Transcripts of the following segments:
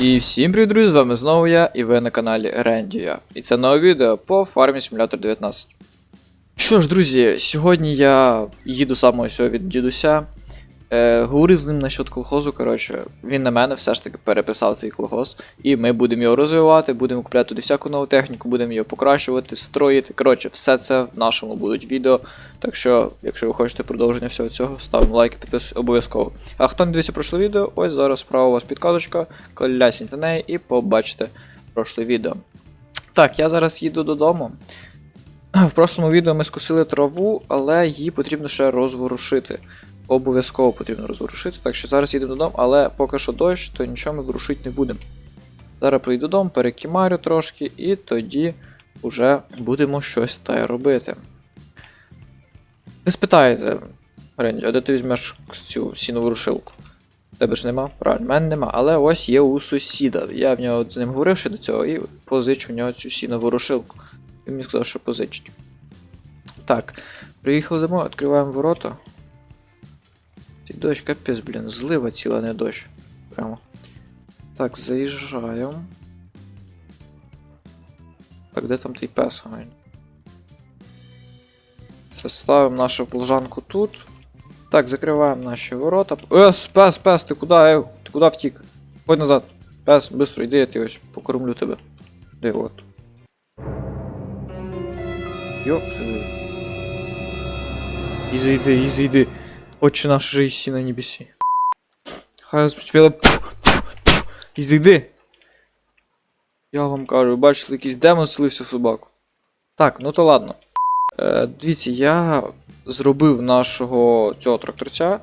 І всім привіт, друзі, з вами знову я, і ви на каналі Рендія. І це нове відео по фармі Simulator 19. Що ж, друзі, сьогодні я їду саме ось від дідуся. Е, говорив з ним насчет колхозу. Коротше, він на мене все ж таки переписав цей колхоз. І ми будемо його розвивати, будемо купляти туди всяку нову техніку, будемо його покращувати, строїти. Коротше, все це в нашому будуть відео. Так що, якщо ви хочете продовження всього цього, ставимо лайк і підписуйтесь обов'язково. А хто не дивився прошле відео, ось зараз справа у вас підказочка, клясіньте неї і побачите прошле відео. Так, я зараз їду додому. В прошлому відео ми скосили траву, але її потрібно ще розворушити. Обов'язково потрібно розворушити, так що зараз їдемо додому, але поки що дощ, то нічого ми ворушити не будемо. Зараз прийду додому, перекімарю трошки, і тоді вже будемо щось та робити. Ви спитаєте, Ренді, а де ти візьмеш цю сінову Тебе ж нема? Правильно, мене нема. Але ось є у сусіда. Я в нього з ним говорив ще до цього і позичу в нього цю сінову рушилку. Він мені сказав, що позичить. Так, приїхали домой, відкриваємо ворота. Цей дощ, капець, блін, злива ціла, не дощ. Прямо. Так, заїжджаємо. Так, де там той пес? Це ставимо нашу полжанку тут. Так, закриваємо наші ворота. Е, пес, пес, ти куди? Е, ти куди втік? Ходь назад. Пес, швидко йди, я ти ось покормлю тебе. Де от. Йоп. ти. І зайди, і зайди. Отче наш же ісі на небесі. Хай. І зайди. Я вам кажу, бачили, якийсь демон селився в собаку. Так, ну то ладно. Е, дивіться, я зробив нашого цього тракторця.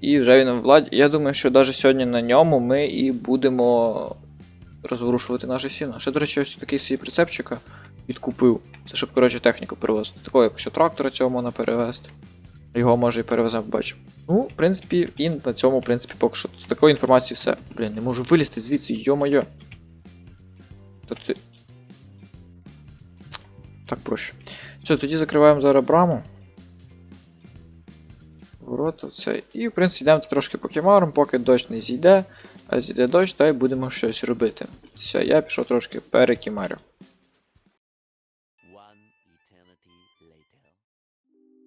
І вже він в владі. Я думаю, що навіть сьогодні на ньому ми і будемо розворушувати наше сіно. Ще, до речі, ось такий свій прицепчика відкупив. Це щоб, коротше, техніку перевозити. Такого якось трактора цього можна перевезти. Його може і перевеземо, бачимо. Ну, в принципі, і на цьому, в принципі, поки що з такої інформації все. Блін, не можу вилізти звідси, йо-моє. То ти. Так проще. Все, тоді закриваємо зараз браму. Ворота, це. І, в принципі, йдемо трошки по кемарам, поки дощ не зійде. А зійде дощ, то й будемо щось робити. Все, я пішов трошки перекімарю.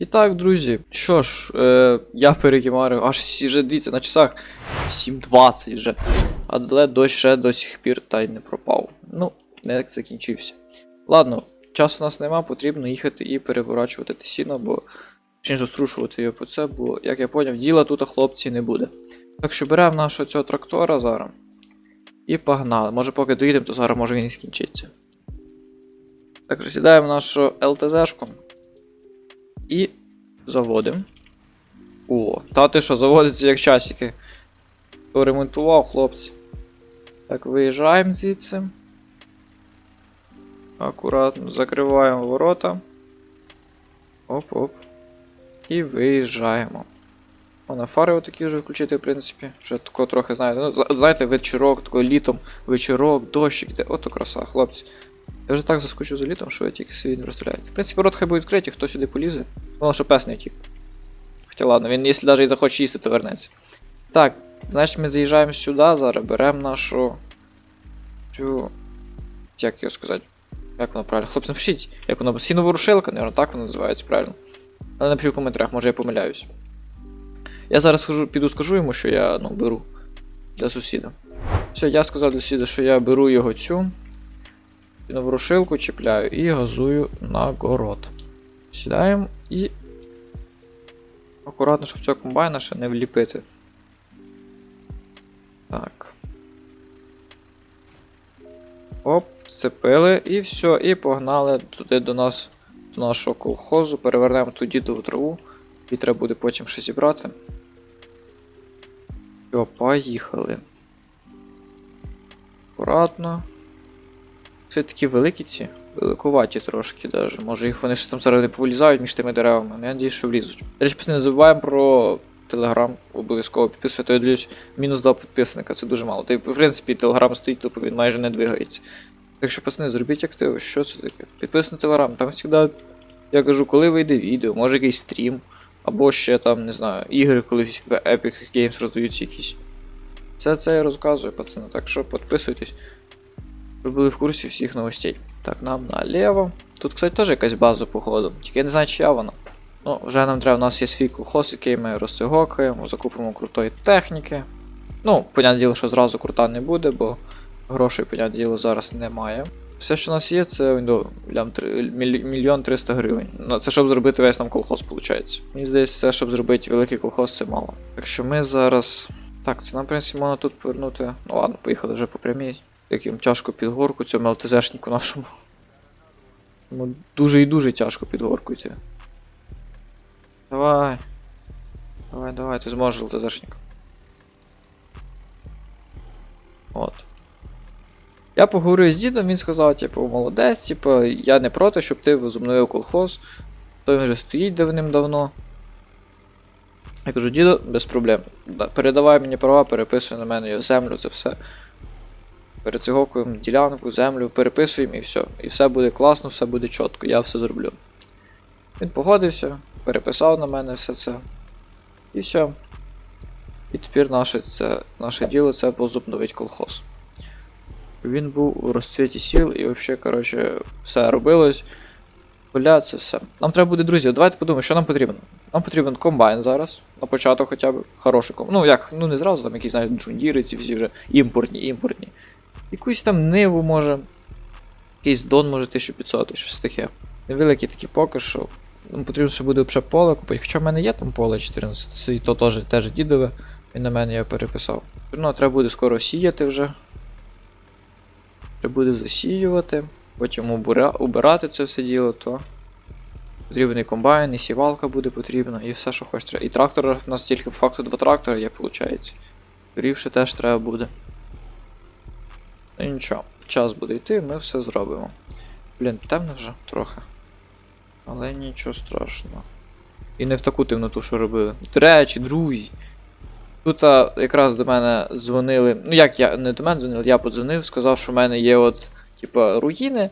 І так, друзі, що ж, е, я перекімарив, аж вже дивіться, на часах 7.20 вже. Але дощ ще до сих пір та й не пропав. Ну, не закінчився. Ладно, часу у нас нема, потрібно їхати і переворачувати те сіно, бо точніше струшувати його по це, бо, як я поняв, діла тут хлопці не буде. Так що беремо нашого цього трактора зараз. І погнали. Може поки доїдемо, то зараз може він і скінчиться. Так, сідаємо в нашу ЛТЗшку. І заводимо. О, та ти що, заводиться як часики. Поремонтував, хлопці. Так, виїжджаємо звідси. Акуратно закриваємо ворота. Оп-оп. І виїжджаємо. Вона фари отакі вже включити, в принципі. Вже тако трохи, знаєте, ну, знаєте, вечірок, тако літом, вечірок, дощик, де. Ото краса, хлопці. Я вже так заскучив за літом, що ви тільки собі не представляєте. В принципі, ворот хай будуть відкриті, хто сюди полізе. Головне, що пес не втік. Хоча ладно, він, якщо навіть і захоче їсти, то вернеться. Так, значить ми заїжджаємо сюди, зараз беремо нашу. Цю. Як його сказати? Як воно правильно? Хлопці, напишіть, як воно. Сіноворушилка, наверное, так воно називається правильно. Але напишіть в коментарях, може я помиляюсь. Я зараз схожу, піду скажу йому, що я ну, беру для сусіда. Все, я сказав для сусіда, що я беру його цю. Новорушилку чіпляю і газую на город. Сідаємо і. Акуратно, щоб цього комбайна ще не вліпити. Так. Оп, вцепили і все, і погнали туди до нас, до нашого колхозу, перевернемо ту дідову траву. І треба буде потім ще зібрати. Все, поїхали. Акуратно. Це такі великі ці, великуваті трошки даже. Може їх вони ж там зараз не повилізають між тими деревами. Ну, Я надіюсь, що влізуть. До речі, не забуваємо про телеграм. Обов'язково підписуйте. Я дивлюсь, мінус 2 підписника, це дуже мало. Та й в принципі телеграм стоїть, тобто він майже не двигається. Так що, пацани, зробіть активи, що це таке? Підписуйте на телеграм, там завжди, я кажу, коли вийде відео, може якийсь стрім, або ще там, не знаю, ігри колись в Epic Games роздаються якісь. Це це я розказую, пацани. Так що підписуйтесь, щоб були в курсі всіх новостей. Так, нам наліво. Тут, кстати, теж якась база, походу. Тільки я не знаю, чия вона. Ну, вже нам треба, у нас є свій колхоз, який ми розцигокаємо, закупимо крутої техніки. Ну, понятне діло, що зразу крута не буде, бо грошей, понятне діло, зараз немає. Все, що у нас є, це мільйон триста гривень. Ну, це щоб зробити весь нам колхоз, виходить. Мені здається, все, щоб зробити великий колхоз, це мало. Так що ми зараз. Так, це нам, в принципі, можна тут повернути. Ну ладно, поїхали вже по прямій. Як їм тяжко під горку цьому ЛТЗшнику нашому. Йому дуже і дуже тяжко під горку йти. Давай. Давай, давай, ти зможеш ЛТЗшник. От. Я поговорив з дідом, він сказав, типу, молодець, типу, я не проти, щоб ти возобновив колхоз. То він вже стоїть давним-давно. Я кажу, діду, без проблем. Передавай мені права, переписуй на мене землю, це все. Перецигокуємо ділянку, землю, переписуємо і все. І все буде класно, все буде чітко, я все зроблю. Він погодився, переписав на мене все це. І все. І тепер наше, це, наше діло це возобновити колхоз. Він був у розцвіті сіл і взагалі, коротше, все робилось. Бля, це все. Нам треба буде, друзі, давайте подумаємо, що нам потрібно. Нам потрібен комбайн зараз, на початок хоча б. Хороший комбайн. Ну як, ну не зразу, там якісь знають джундіри, ці всі вже імпортні, імпортні. Якусь там ниву може. Якийсь дон може 1500, щось таке. Невеликі такі поки що. Нам потрібно, що буде взагалі поле купити. Хоча в мене є там поле 14, і то теж, теж дідове. Він на мене його переписав. Ну, треба буде скоро сіяти вже. Треба буде засіювати, потім убира, убирати це все діло, то потрібен і комбайн, і сівалка буде потрібна, і все, що хочеш. І трактор, у нас тільки по факту два трактори є, виходить. Рівше теж треба буде. Ну нічого, час буде йти, ми все зробимо. Блін, темно вже трохи. Але нічого страшного. І не в таку темноту, що робили. До речі, друзі. Тут якраз до мене дзвонили. Ну як я не до мене дзвонили, я подзвонив, сказав, що в мене є от, типа, руїни,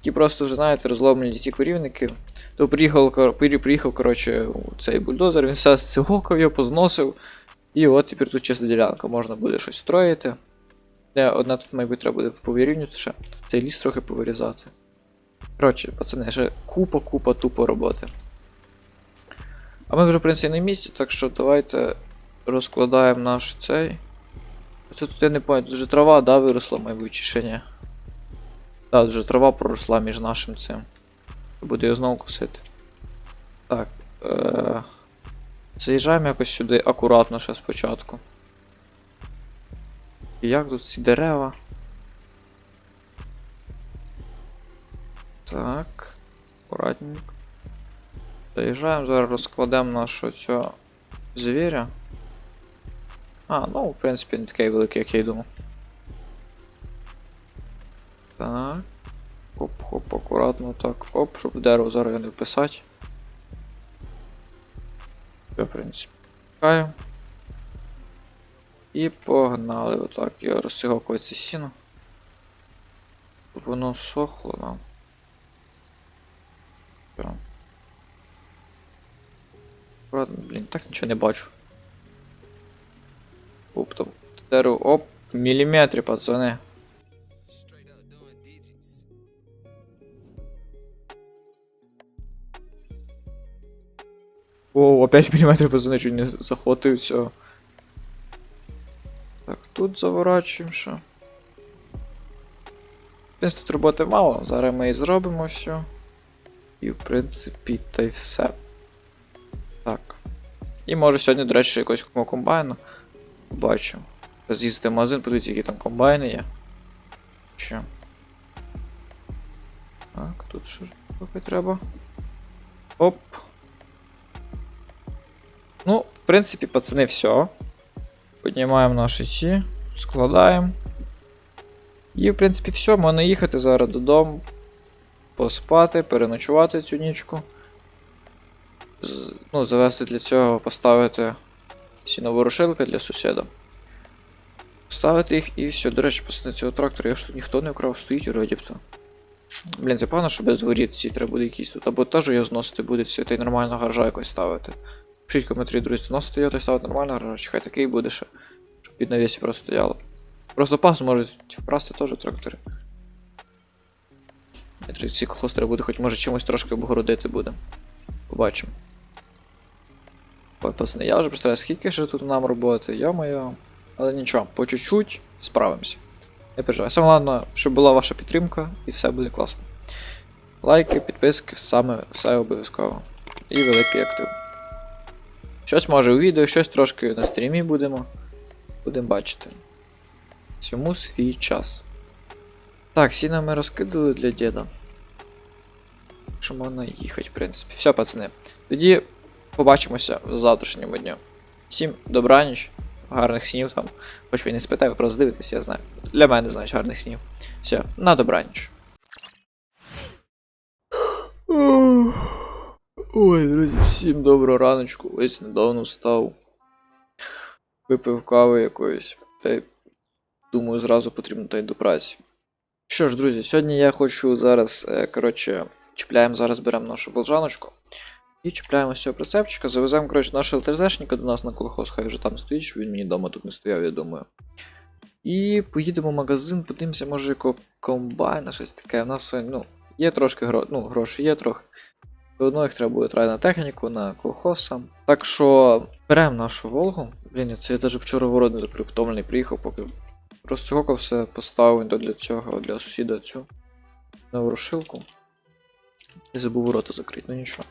які просто вже, знаєте, розломлені ці корівники. То приїхав, кор- при- приїхав, коротше, цей бульдозер, він все зцигокав його, позносив. І от тепер тут чиста ділянка, можна буде щось строїти. Де одна тут, мабуть, треба буде повирівнювати ще. Цей ліс трохи повирізати. Коротше, пацани, ще купа-купа тупо роботи. А ми вже, в принципі, на місці, так що давайте розкладаємо наш цей. А Тут я не пам'ятаю, тут вже трава, да, виросла, мабуть, чи ще ні. Так, вже трава проросла між нашим цим. Буду його знову косити. Так. Е- заїжджаємо якось сюди акуратно ще спочатку. І як тут ці дерева? Так. Акуратненько. Заїжджаємо, зараз розкладемо нашого цього звіря. А, ну, в принципі, не такий великий, як я й думав. Так. Оп-хоп, акуратно так. Оп, щоб дерево зараз не вписати. Все, в принципі. Чекаю. І погнали отак. Я розцігокую це сіно. Воно сохло нам. Акуратно, блін, так нічого не бачу. Оп, там дерево, оп, міліметри, пацани. О, опять міліметри, пацани, чуть не захватив цього. Тут заворачуємо ще. В принципі, тут роботи мало, зараз ми і зробимо все. І в принципі, та й все. Так. І може сьогодні, до речі, ще якогось комбайну. Бачимо. З'їздити в магазин, подивіться, які там комбайни є. Що? Так, тут що трохи треба. Оп. Ну, в принципі, пацани, все. Піднімаємо наші ці, складаємо. І, в принципі, все, можна їхати зараз додому. Поспати, переночувати цю нічку. Ну, завести для цього, поставити сіноворушилки для сусіда. Ставити їх і все. До речі, пацани, цього трактора, я ж тут ніхто не вкрав, стоїть вроді б. Блін, це погано, що без воріт ці треба буде якісь тут. Або теж його зносити буде, все, та й нормально гаража якось ставити. Пишіть коментарі, друзі, зносити його та й ставити нормально гараж, чи хай такий буде ще. Щоб під навісі просто стояло. Просто пас можуть вкрасти теж трактори. Ці клостери буде, хоч може чимось трошки обгородити буде. Побачимо. Пацани, я вже представляю, скільки ж тут нам роботи, йо-моє. Але нічого, по чуть-чуть справимося. Не переживай. Саме головне, щоб була ваша підтримка і все буде класно. Лайки, підписки, саме все обов'язково. І великий актив. Щось може у відео, щось трошки на стрімі будемо. Будемо бачити. Всьому свій час. Так, сіна ми розкидали для діда. Що можна їхати, в принципі. Все, пацани. Тоді побачимося в завтрашньому дню. Всім добраніч, гарних снів там. Хоч ви не спитав, ви просто дивитесь, я знаю. Для мене, значить, гарних снів. Все, на добраніч. Ой, друзі, всім доброго раночку. Ось недавно встав. Випив кави якоїсь. Та й думаю, зразу потрібно та й до праці. Що ж, друзі, сьогодні я хочу зараз, е, коротше, чіпляємо, зараз беремо нашу болжаночку. І чіпляємо з цього прицепчика, завеземо, коротше, нашого ЛТЗшника до нас на колхоз, хай вже там стоїть, щоб він мені вдома тут не стояв, я думаю. І поїдемо в магазин, подивимося, може, якого комбайна, щось таке. У нас ну, є трошки гро... ну, грошей, є трохи. Одно їх треба буде тратити на техніку, на колхоз сам. Так що беремо нашу Волгу. Блін, це я навіть вчора ворот не закрив, втомлений приїхав, поки розцього все поставив для цього, для сусіда цю на ворошилку. І забув ворота закрити, ну нічого.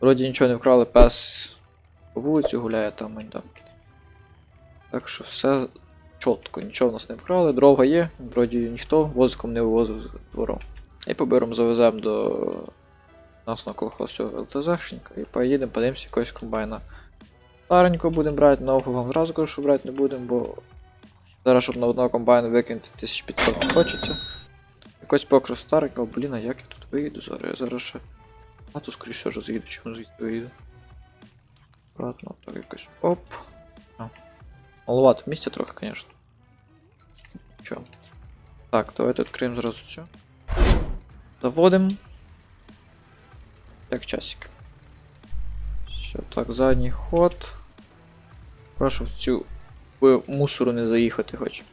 Вроді нічого не вкрали, пес по вулиці гуляє там там. Так що все чітко, нічого в нас не вкрали, дрова є, вроді ніхто возиком не вивозив з двору. І поберемо, завеземо до нас на колхоз цього ЛТЗшника і поїдемо, подивимося якогось комбайна. Старенько будемо брати, нового вам зразу кажу, що брати не будемо, бо зараз, щоб на одного комбайна викинути 1500 не хочеться. Якось поки що старенького, блін, а як я тут виїду зараз? Я зараз ще. А то скоріше все ж заїду, чим звідти виїду. Аккуратно, так якось. Оп. Маловато місця трохи, звісно. Чо? Так, давайте відкриємо зразу цю. Заводимо. Як часик. Все, так, задній ход. Прошу в цю в мусору не заїхати хоч.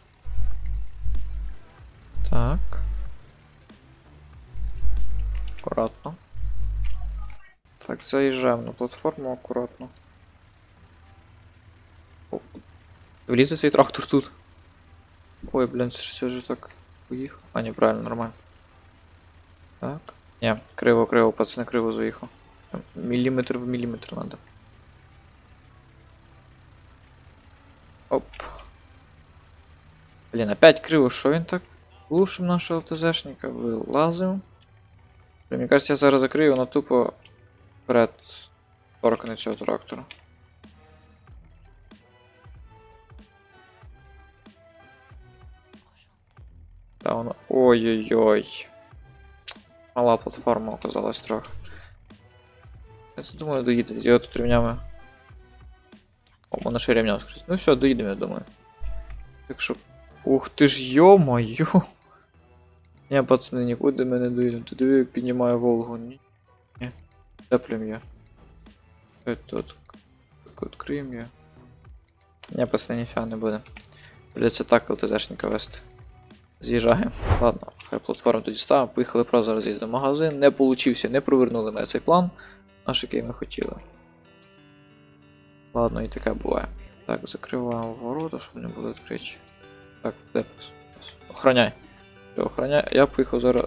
Так. Акуратно. Так, заїжджаємо на платформу акуратно. О, Влізе цей трактор тут. Ой, блін, це ж все ж так поїхав. А, ні, правильно, нормально. Так. Ні, криво, криво, пацани, криво заїхав. Там Міліметр в міліметр надо. Оп. Блін, опять криво, що він так? Глушим нашого ЛТЗшника, вилазимо. Мені кажется, я зараз закрию, воно тупо вперед торкне цього трактора. Та воно. Ой-ой-ой. Мала платформа оказалась трохи. Я думаю, доїде. Я тут ремнями. О, можна ще ремня відкрити. Ну все, доїдемо, я думаю. Так що. Ух ти ж йо-моє! Ні, пацани, нікуди ми не доїдемо. Ти диви, як піднімає Волгу. Ні. Ні. Теплім я. Тут. Відкриємо я. Ні, пацани, ніфіга не буде. Придеться так ЛТЗшника вести. З'їжджаємо. Ладно, хай платформу тоді ставимо. Поїхали просто зараз їздимо в магазин. Не получився, не провернули ми цей план, наш який ми хотіли. Ладно, і таке буває. Так, закриваємо ворота, щоб не було відкриті. Так, де. Охраняй. Все, охраняй. Я поїхав зараз.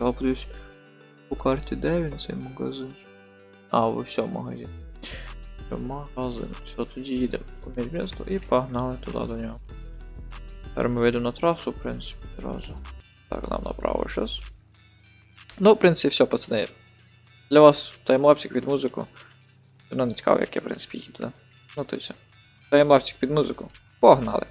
Я подивлюсь по карті, де він цей магазин. А, ви все, магазин. Все, магазин. Все, тоді їдемо по місто і погнали туди до нього. Тепер ми вийдемо на трасу, в принципі, одразу. Так, нам направо зараз. Ну, в принципі, все, пацани. Для вас таймлапсик під музику. Вона не цікаво, як я, в принципі, їду, да? Ну то й все. Таймлапсик під музику. Погнали!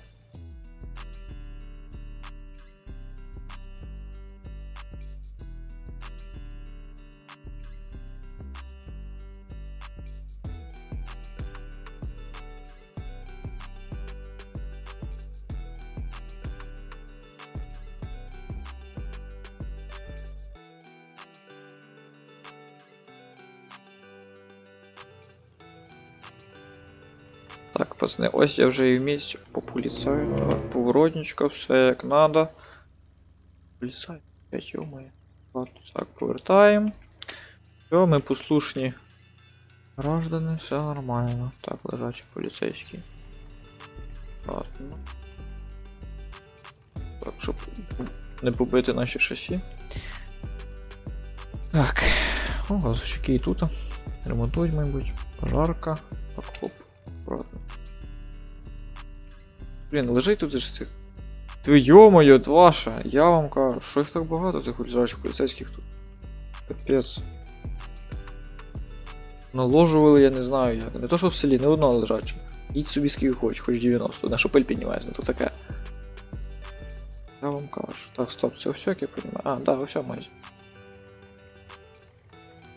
Пацани, ось я вже і в місці по. Так, поворотничка, все як надо. Поліцай, блять, йомає. Ладно, так, повертаємо. Все, ми послушні граждани, все нормально. Так, лежачий поліцейський. Ладно. Так, щоб не побити наші шасі. Так. О, газовщики і тут. Ремонтують, мабуть. Пожарка. Так, хоп. Аккуратно. Блін, лежить тут ж цих. Ти йо-моє, ваша! Я вам кажу, що їх так багато, цих лежачих поліцейських тут. Капець. Наложували, я не знаю як. Не то, що в селі, не одного лежачого. Їдь собі скільки хоч, хоч 90, на шопель піднімається, ну то таке. Я вам кажу. Так, стоп, це все, як я розумію. А, да, все майже.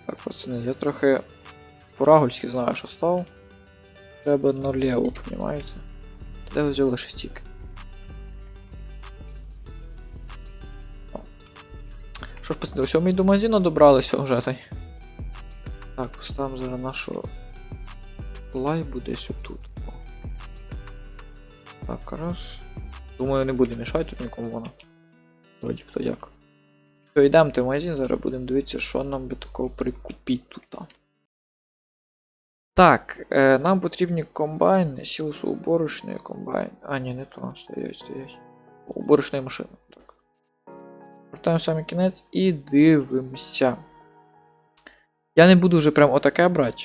Так, пацани, я трохи по-рагульськи знаю, що став. Треба наліво, понімаєте? Ви взяли шестік? Що ж, пацани, ось ми до магазину добралися вже той. Так, поставимо зараз нашу лайбу десь отут. Так, раз. Думаю, не буде мішати тут нікому вона. Вроді хто як. Все, йдемо в магазин, зараз будемо дивитися, що нам би такого прикупити тут. Так, е, нам потрібні комбайни, сілосу уборочної комбайн. А, ні, не то, стоять, стоять. Уборочної машини. Так. Вертаємо саме кінець і дивимося. Я не буду вже прям отаке брати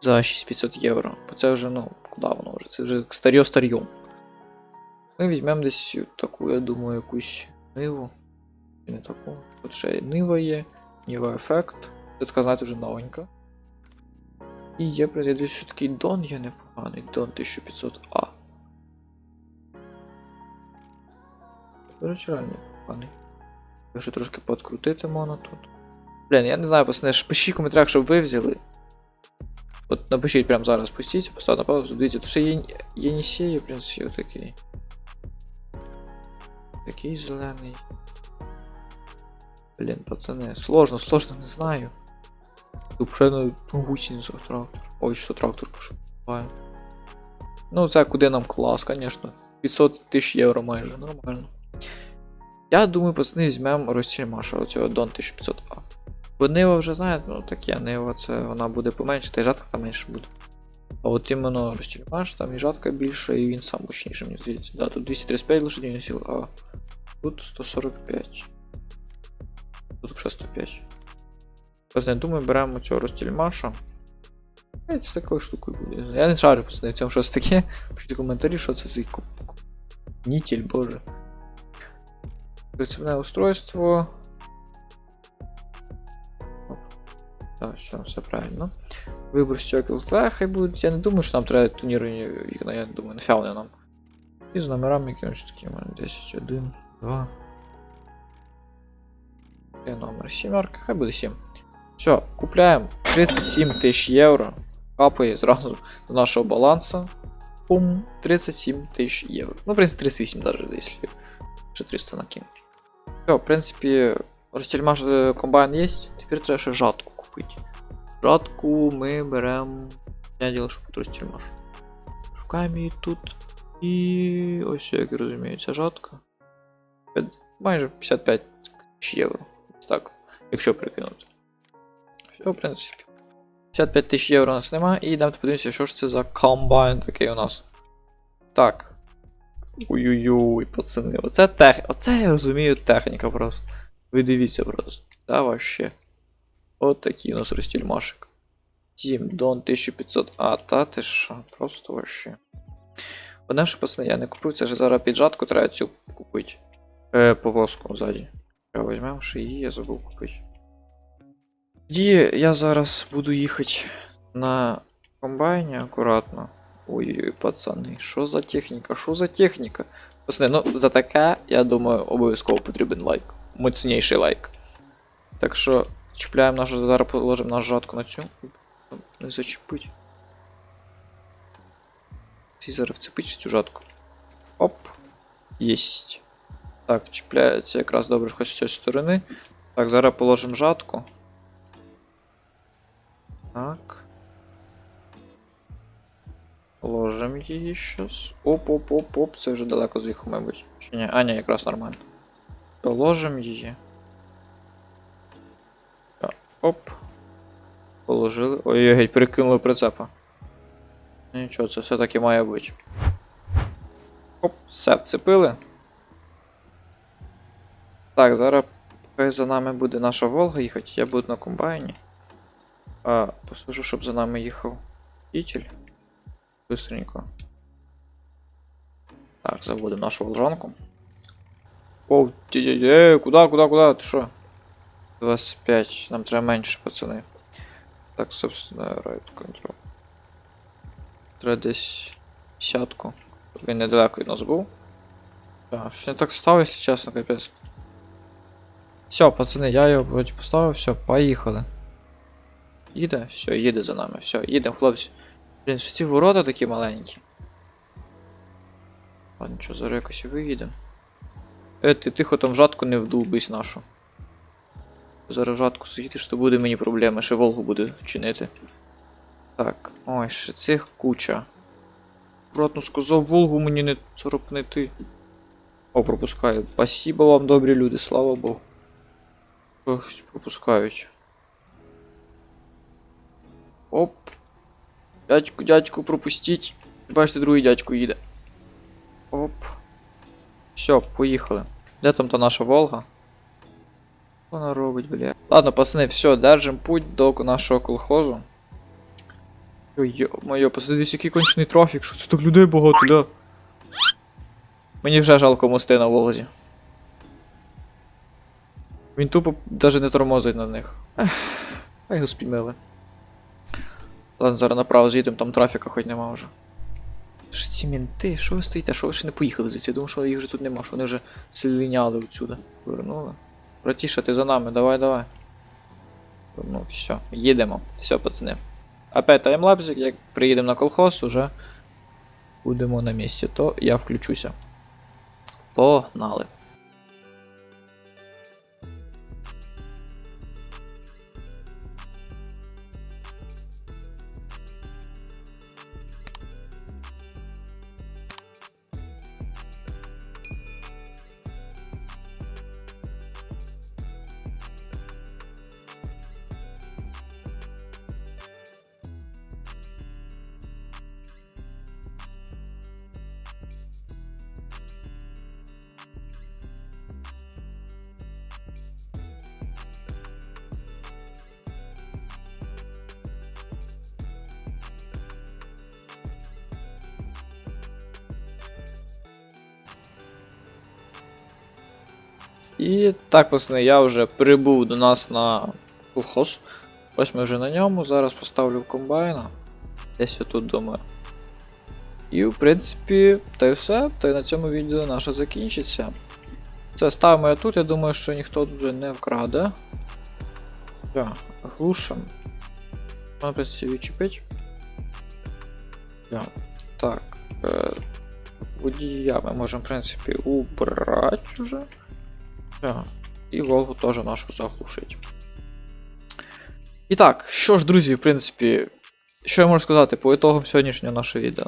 за 6500 євро, бо це вже, ну, куди воно вже? Це вже старьо старьом. Ми візьмемо десь таку, я думаю, якусь ниву. Чи не таку. Тут ще нива є, Нива ефект. Це така, знаєте, вже новенька. І я дивлюсь, що такий Дон є непоганий. Дон 1500А. До речі, реально непоганий. Якщо трошки подкрутити можна тут. Блін, я не знаю, пацани, пишіть в коментарях, щоб ви взяли. От напишіть прямо зараз, пустіть, поставте на паузу, дивіться, то ще є Єнісєє, в принципі, отакий. Такий зелений. Блін, пацани, сложно, сложно, не знаю. Тут ще на трактор. Ой, що трактор пішов. Ну, це куди нам клас, звісно. 500 тисяч євро майже, нормально. Я думаю, пацани візьмемо розтільмаша оцього Дон 1500А. Бо Нива вже знаєте, ну таке Нива, це вона буде поменше, та й жатка там менше буде. А от іменно розтільмаш, там і жатка більше, і він сам мощніший, мені здається. Да, тут 235 лошадиних сил, а тут 145. Тут вже 105. Пацани, думаю, беремо цього розтільмаша. Це з такою штукою буде. Я не шарю пацани, в цьому щось таке. Пишіть коментарі, що це за куп. Нітель, боже. Прицепне устройство. Оп. Так, все, все правильно. Вибор стекол. Та хай будуть. Я не думаю, що нам треба тоніровані вікна, я не думаю, нафіга вони нам. І з номерами якимось такими. 10, 1, 2. І номер сімерка, хай буде 7. Все, купляємо 37 тисяч євро. Капає зразу з нашого балансу. Пум, 37 тисяч євро. Ну, в принципі, 38 даже, якщо ще 300 накинути. Все, в принципі, розтільмаш е, комбайн є. Тепер треба ще жатку купити. Жатку ми беремо. Я діло, що тут розтільмаш. Шукаємо її тут. І ось як я розумію, ця жатка. П'ят- Майже 55 тисяч євро. Так, якщо прикинути. Все, в принципі. 55 тисяч євро у нас нема, і йдемо подивимося, що ж це за комбайн такий у нас. Так. Ой-ой-ой, пацани. Оце тех... Оце я розумію техніка просто. Ви дивіться просто. Та вообще. От такий у нас розтільмашик. Тім, Дон 1500. А, та ти що, просто вообще. Одне що, пацани, я не куплю, це ж зараз піджатку треба цю купити. Е, повозку ззаді. Візьмемо ще її, я забув купити. Тоді я зараз буду їхати на комбайні акуратно. Ой-ой, пацани, що за техніка? Що за техніка? Пацани, ну за таке, я думаю, обов'язково потрібен лайк. Моцніший лайк. Так що чіпляємо нашу зараз положимо нашу жатку на цю. Не зачепить. Ці зараз вцепить цю жатку. Оп. Єсть. Так, чіпляється якраз добре хоч з цієї сторони. Так, зараз положимо жатку. Так. Її щас. Оп-оп-оп-оп, це вже далеко з'їхав, мабуть. Чи ні? А, ні, якраз нормально. Положимо її. Так, Оп. Положили. Ой-ой, геть, перекинули прицепа. Ну, Нічого, це все таки має бути. Оп, все вцепили. Так, зараз поки за нами буде наша Волга їхати, я буду на комбайні. А, послужу, щоб за нами їхав Кітель. Быстренько. Так, заводимо нашу волжанку. О, ті-ті-ті, куда, куда, куда? Ти що? 25, нам треба менше, пацани. Так, собственно, right control. Треба десь десятку. Він недалеко від нас був. Так, щось не так став, якщо чесно, капець. Все, пацани, я його вроді поставив, все, поїхали. Їде, все, їде за нами, все, їдемо, хлопці. Блін, що ці ворота такі маленькі. Ладно, що, зараз якось виїдемо. Е, ти тихо там жатку не вдулбись нашу. Зараз жатку заїдеш, то буде мені проблеми, ще Волгу буде чинити. Так, ой, ще цих куча. Аккуратно сказав Волгу мені не царапнити. О, пропускаю. Спасибо вам, добрі люди, слава Богу. Ох, пропускають. Оп. Дядьку, дядьку, пропустіть. Бачите, другий дядько їде. Оп. Все, поїхали. Де там та наша Волга? Вона робить, бля? Ладно, пацани, все, держим путь до нашого колхозу. Йо-моє, посадись, який кончений трафік, що це так людей багато, ля. Мені вже жалко мости на Волзі. Він тупо навіть не тормозить на них. Ех, а його спіймили. Ладно, зараз направо з'їдемо, там трафіка хоч нема вже. Що ці мінти, що ви стоїте? Що ви ще не поїхали звідси? Я думав, що їх вже тут нема, що вони вже слиняли відсюди. Повернули. Братіша, ти за нами, давай, давай. Ну, все, їдемо. Все, пацани. Опять таймлапсик, як приїдемо на колхоз, уже будемо на місці, то я включуся. Погнали. І так, пацани, я вже прибув до нас на колхоз. Ось ми вже на ньому. Зараз поставлю комбайна. Десь отут думаю. І в принципі, та й все. Та й на цьому відео наше закінчиться. Це ставимо я тут, я думаю, що ніхто тут вже не вкраде. Так, глушим. Можна, в принципі, відчепить. Так. Е, водія ми можемо, в принципі, убрати вже. І Волгу теж нашу заглушить. І так, що ж, друзі, в принципі, що я можу сказати по ітогам сьогоднішнього нашого відео.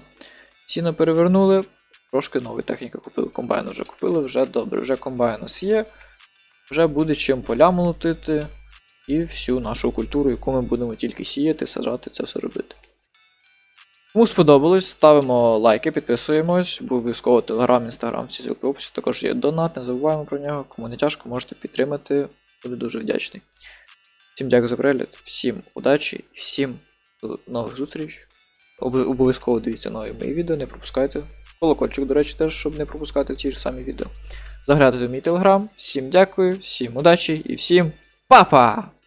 Ціну перевернули, трошки нової техніки купили, комбайн вже купили, вже добре, вже комбайн у нас є, вже буде чим поля молотити і всю нашу культуру, яку ми будемо тільки сіяти, сажати, це все робити. Кому сподобалось, ставимо лайки, підписуємось, обов'язково телеграм, інстаграм, всі ссылки в описі, також є донат, не забуваємо про нього. Кому не тяжко, можете підтримати, буду дуже вдячний. Всім дякую за перегляд, всім удачі всім до нових зустріч. Обов- Обов'язково дивіться нові мої відео, не пропускайте. Колокольчик, до речі, теж, щоб не пропускати ті ж самі відео. Заглядайте в мій телеграм. Всім дякую, всім удачі і всім па-па!